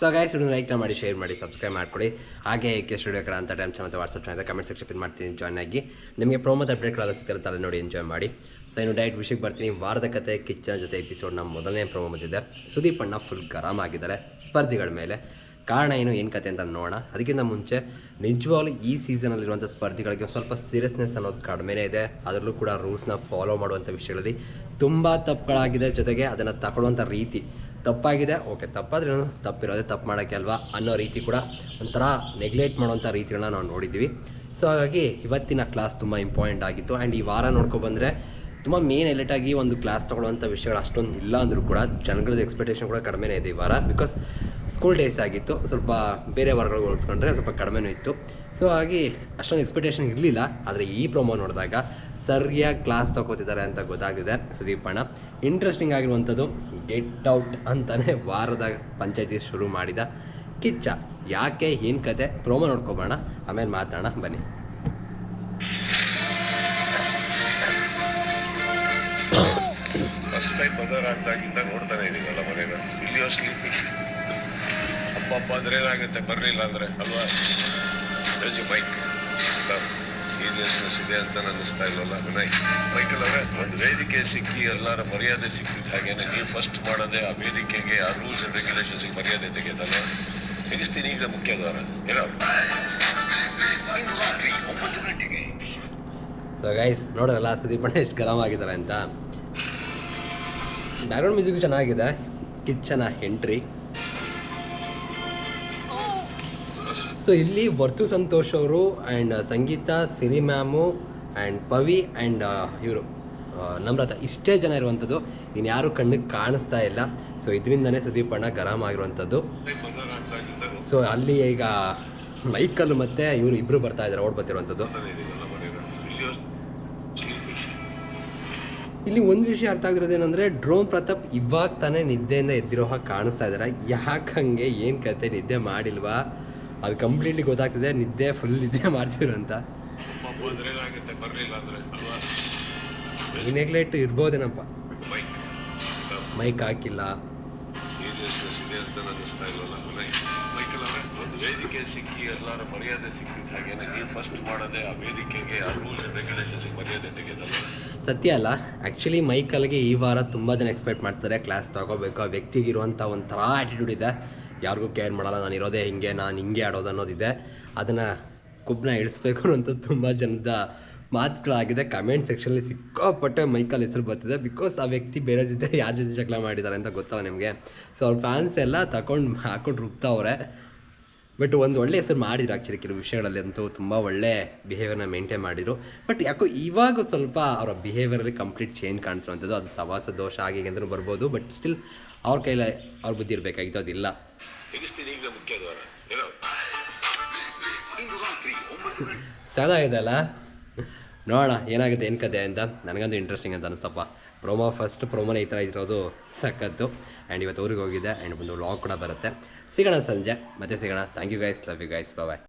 So guys video like ಮಾಡಿ share ಮಾಡಿ subscribe ಮಾಡ್ಕೊಡಿ. ಹಾಗೆ ಕೆ ಸ್ಟುಡಿಯೋ ಕಡೆ ಅಂತ time channel WhatsApp channel comment section pin ಮಾಡ್ತೀನಿ ಜಾಯ್ನ್ ಆಗಿ. ನಿಮಗೆ ಪ್ರೋಮೋದ ಅಪ್ಡೇಟ್ಗಳೆಲ್ಲ ತಲೆ ನೋಡಿ ಎಂಜಾಯ್ ಮಾಡಿ. ಸೊ ಇನ್ನು ಡೈರೆಕ್ಟ್ ವಿಷಯಕ್ಕೆ ಬರ್ತೀನಿ. ವಾರದ ಕತೆ, ಕಿಚ್ಚನ ಜೊತೆ ಎಪಿಸೋಡ್ ಎಪಿಸೋಡ್ನ ಮೊದಲನೇ ಪ್ರೋಮೋ ಬಂದಿದೆ. ಸುದೀಪ್ ಅಣ್ಣ ಫುಲ್ ಗರಂ ಆಗಿದ್ದಾರೆ. ಸ್ಪರ್ಧಿಗಳ ಮೇಲೆ. ಕಾರಣ ಏನು ಏನು ಕತೆ ಅಂತ ನೋಡೋಣ. ಅದಕ್ಕಿಂತ ಮುಂಚೆ, ನಿಜವಾಗ್ಲೂ ಈ ಸೀಸನಲ್ಲಿರುವಂಥ ಸ್ಪರ್ಧಿಗಳಿಗೆ ಸ್ವಲ್ಪ ಸೀರಿಯಸ್ನೆಸ್ ಅನ್ನೋದು ಕಡಿಮೆನೇ ಇದೆ. ಅದರಲ್ಲೂ ಕೂಡ ರೂಲ್ಸ್ನ ಫಾಲೋ ಮಾಡುವಂಥ ವಿಷಯಗಳಲ್ಲಿ ತುಂಬ ತಪ್ಪುಗಳಾಗಿದೆ. ಜೊತೆಗೆ ಅದನ್ನು ತಗೊಳ್ಳುವಂಥ ರೀತಿ ತಪ್ಪಾಗಿದೆ, ಓಕೆ, ತಪ್ಪಾದ್ರೂ ತಪ್ಪಿರೋದೇ ತಪ್ಪು ಮಾಡೋಕ್ಕೆ ಅಲ್ವಾ ಅನ್ನೋ ರೀತಿ ಕೂಡ ಒಂಥರ ನೆಗ್ಲೆಕ್ಟ್ ಮಾಡುವಂಥ ರೀತಿಗಳನ್ನ ನಾವು ನೋಡಿದ್ದೀವಿ. ಸೊ ಹಾಗಾಗಿ ಇವತ್ತಿನ ಕ್ಲಾಸ್ ತುಂಬ ಇಂಪಾರ್ಟೆಂಟ್ ಆಗಿತ್ತು. ಆ್ಯಂಡ್ ಈ ವಾರ ನೋಡ್ಕೊಬಂದರೆ ತುಂಬ ಮೇನ್ ಆಗಿ ಒಂದು ಕ್ಲಾಸ್ ತೊಗೊಳ್ಳುವಂಥ ವಿಷಯಗಳು ಅಷ್ಟೊಂದು ಇಲ್ಲ ಅಂದರೂ ಕೂಡ ಜನಗಳದ್ದು ಎಕ್ಸ್ಪೆಕ್ಟೇಷನ್ ಕೂಡ ಕಡಿಮೆನೇ ಇದೆ ಈ ವಾರ. ಬಿಕಾಸ್ ಸ್ಕೂಲ್ ಡೇಸ್ ಆಗಿತ್ತು, ಸ್ವಲ್ಪ ಬೇರೆ ವಾರಗಳಿಗೆ ಹೋಲಿಸ್ಕೊಂಡ್ರೆ ಸ್ವಲ್ಪ ಕಡಿಮೆನೂ ಇತ್ತು. ಸೊ ಹಾಗಾಗಿ ಅಷ್ಟೊಂದು ಎಕ್ಸ್ಪೆಕ್ಟೇಷನ್ ಇರಲಿಲ್ಲ. ಆದರೆ ಈ ಪ್ರೊಮೋ ನೋಡಿದಾಗ ಸರಿಯಾಗಿ ಕ್ಲಾಸ್ ತಗೋತಿದ್ದಾರೆ ಅಂತ ಗೊತ್ತಾಗಿದೆ ಸುದೀಪ್ ಅಣ್ಣ ಇಂಟ್ರೆಸ್ಟಿಂಗ್ ಆಗಿರುವಂಥದ್ದು ಗೆಟ್ ಔಟ್ ಅಂತಲೇ ವಾರದ ಪಂಚಾಯತಿ ಶುರು ಮಾಡಿದ ಕಿಚ್ಚ. ಯಾಕೆ, ಏನು ಕತೆ? ಪ್ರೋಮೋ ನೋಡ್ಕೊಬೋಣ. ಆಮೇಲೆ ಮಾತಾಡೋಣ. ಬನ್ನಿ. ಬಜಾರ್ ಆಗ್ದಾಗಿಂದ ನೋಡ್ತಾನೆ ಇದೀವಲ್ಲ ಮನೇನ ಇಲ್ಲಿಯೋ ಸ್ಲೀಪಿ ಅಪ್ಪ ಅಪ್ಪ ಅಂದ್ರೆ ಏನಾಗುತ್ತೆ? ಬರಲಿಲ್ಲ ಅಂದ್ರೆ ಅಲ್ವಾ? ಮೈಕ್ ಸೀರಿಯಸ್ನೆಸ್ ಇದೆ ಅಂತ ಅನ್ನಿಸ್ತಾ ಇಲ್ವಲ್ಲ? ವಿನಯ್ ಮೈಕಲ್ ಅವರೇ ಒಂದು ವೇದಿಕೆ ಸಿಕ್ಕಿ ಎಲ್ಲರ ಮರ್ಯಾದೆ ಸಿಕ್ಕಿದ ಹಾಗೇನೆ ನೀವು ಫಸ್ಟ್ ಮಾಡೋದೇ ಆ ವೇದಿಕೆಗೆ ಆ ರೂಲ್ಸ್ ಅಂಡ್ ರೆಗ್ಯುಲೇಷನ್ಸ್ ಮರ್ಯಾದೆ ತೆಗೆದಲ್ಲ ತೆಗಿಸ್ತೀನಿ ಈಗ ಮುಖ್ಯ ದ್ವಾರ ಏನೋ? ಇಂದು ರಾತ್ರಿ ಒಂಬತ್ತು ಗಂಟೆಗೆ. ಸೊ ಗೈಸ್ ನೋಡೋರಲ್ಲ ಸುದೀಪ್ ಅಣ್ಣ ಎಷ್ಟು ಗರಂ ಆಗಿದ್ದಾರೆ ಅಂತ? ಬ್ಯಾಕ್ಗ್ರೌಂಡ್ ಮ್ಯೂಸಿಕ್ ಚೆನ್ನಾಗಿದೆ. ಕಿಚ್ಚನ ಎಂಟ್ರಿ ಸೊ ಇಲ್ಲಿ ವರ್ತು ಸಂತೋಷ್ ಅವರು and Sangeetha Siri ma'am and Pavi and ಇವರು. ನಮ್ರತ. ಇಷ್ಟೇ ಜನ ಇರುವಂಥದ್ದು ಇನ್ಯಾರು ಕಣ್ಣಿಗೆ ಕಾಣಿಸ್ತಾ ಇಲ್ಲ. ಸೊ ಇದರಿಂದನೇ ಸುದೀಪ್ ಅಣ್ಣ ಗರಂ ಆಗಿರುವಂಥದ್ದು ಸೊ ಅಲ್ಲಿ ಈಗ ಮೈಕಲ್ಲು ಮತ್ತು ಇವರು ಇಬ್ಬರು ಬರ್ತಾ ಇದ್ದಾರೆ ಓಡ್ ನೋಡ್ತಾನೆ ಇದೀವಲ್ಲ ಮನೇನ ಇಲ್ಲಿಯೋ ಸ್ಲೀಪಿಂಗ್ ಇಲ್ಲಿ ಒಂದು ವಿಷಯ ಅರ್ಥ ಆಗಿರೋದು ಏನಂದರೆ ಡ್ರೋನ್ ಪ್ರತಾಪ್ ಇವಾಗ ತಾನೇ ನಿದ್ದೆಯಿಂದ ಎದ್ದಿರೋ ಹಾಗೆ ಕಾಣಿಸ್ತಾ ಇದ್ದಾರೆ ಯಾಕೆ ಹಂಗೆ? ಏನು ಕತೆ? ನಿದ್ದೆ ಮಾಡಿಲ್ವಾ? ಅದು ಕಂಪ್ಲೀಟ್ಲಿ ಗೊತ್ತಾಗ್ತಿದೆ. ನಿದ್ದೆ ಫುಲ್ ನಿದ್ದೆ ಮಾಡ್ತಿದ್ರು ಅಂತ. ನೆಗ್ಲೆಕ್ಟ್ ಇರ್ಬೋದೇನಪ್ಪ? ಮೈಕ್ ಮೈಕ್ ಹಾಕಿಲ್ಲ. ಸೀರಿಯಸ್ನೆಸ್ ಇದೆ ಅಂತ ಅನ್ನಿಸ್ತಾ ಇಲ್ಲ ವಿನಯ್ ಮೈಕಲ್ ಅವರೇ ಒಂದು ವೇದಿಕೆ ಸಿಕ್ಕಿ ಎಲ್ಲರ ಮರ್ಯಾದೆ ಸಿಕ್ಕಿದ ಹಾಗೆ ನೀವು ಫಸ್ಟ್ ಮಾಡೋದೇ ಆ ವೇದಿಕೆಗೆ ಆ ರೂಲ್ಸ್ ರೆಗ್ಯುಲೇಷನ್ಸ್ ಮರ್ಯಾದೆ ತೆಗೆದಲ್ಲ ಸತ್ಯ ಅಲ್ಲ ಆ್ಯಕ್ಚುಲಿ ಮೈಕಲ್ಗೆ ಈ ವಾರ ತುಂಬ ಜನ ಎಕ್ಸ್ಪೆಕ್ಟ್ ಮಾಡ್ತಾರೆ ಕ್ಲಾಸ್ ತಗೋಬೇಕು ಆ ವ್ಯಕ್ತಿಗಿರುವಂಥ ಒಂಥರ ಆ್ಯಟಿಟ್ಯೂಡ್ ಇದೆ. ಯಾರಿಗೂ ಕೇರ್ ಮಾಡಲ್ಲ ನಾನು ಇರೋದೇ ಹಿಂಗೆ ನಾನು ಹಿಂಗೆ ಆಡೋದು ಅನ್ನೋದಿದೆ. ಅದನ್ನು ಕುಬ್ನ ಇಳಿಸ್ಬೇಕು ಅನ್ನೋಂಥ ತುಂಬ ಜನದ ಮಾತುಗಳಾಗಿದೆ. ಕಮೆಂಟ್ ಸೆಕ್ಷನಲ್ಲಿ ಸಿಕ್ಕಾಪಟ್ಟೆ ಮೈಕಲ್ ಹೆಸರು ಬರ್ತಿದೆ. ಬಿಕಾಸ್ ಆ ವ್ಯಕ್ತಿ ಬೇರೆ ಜೊತೆ ಯಾರ ಜೊತೆ ಜಗಳ ಮಾಡಿದ್ದಾರೆ ಅಂತ ಗೊತ್ತಲ್ಲ ನಿಮಗೆ. ಸೊ ಅವ್ರ ಫ್ಯಾನ್ಸ್ ಎಲ್ಲ ತಗೊಂಡು ಹಾಕೊಂಡು ರುಬ್ತಾವ್ರೆ. ಬಟ್ ಒಂದು ಒಳ್ಳೆ ಹೆಸರು ಮಾಡಿದ್ರು ಆ್ಯಕ್ಚುಲಿ ಕೆಲವು ವಿಷಯಗಳಲ್ಲಿ ಅಂತೂ. ತುಂಬ ಒಳ್ಳೆ ಬಿಹೇವಿಯರ್ನ ಮೇಂಟೈನ್ ಮಾಡಿದರು ಬಟ್ ಯಾಕೋ ಇವಾಗ ಸ್ವಲ್ಪ ಅವರ ಬಿಹೇವಿಯರಲ್ಲಿ ಕಂಪ್ಲೀಟ್ ಚೇಂಜ್ ಕಾಣಿಸುವಂಥದ್ದು ಅದು ಸವಾಸ ದೋಷ ಆಗಿ ಅಂದರೂ ಬರ್ಬೋದು. ಬಟ್ ಸ್ಟಿಲ್ ಅವ್ರ ಕೈಲಿ ಅವ್ರ ಬುದ್ಧಿ ಇರಬೇಕಾಗಿತ್ತು. ಅದಿಲ್ಲ. ಸದಾಗಿದೆ ಅಲ್ಲ? ನೋಡೋಣ, ಏನಾಗುತ್ತೆ ಏನು ಕತೆ ಅಂತ. ನನಗಂತೂ ಇಂಟ್ರೆಸ್ಟಿಂಗ್ ಅಂತ ಅನಿಸ್ತಪ್ಪ ಪ್ರೊಮೋ ಫಸ್ಟ್ ಪ್ರೊಮೋನೇ ಈ ಥರ ಇರೋದು ಸಖತ್ತು. ಆ್ಯಂಡ್ ಇವತ್ತು ಊರಿಗೆ ಹೋಗಿದೆ ಆ್ಯಂಡ್ ಒಂದು ವ್ಲಾಗ್ ಕೂಡ ಬರುತ್ತೆ. ಸಿಗೋಣ ಸಂಜೆ, ಮತ್ತೆ ಸಿಗೋಣ. Thank you guys love you guys bye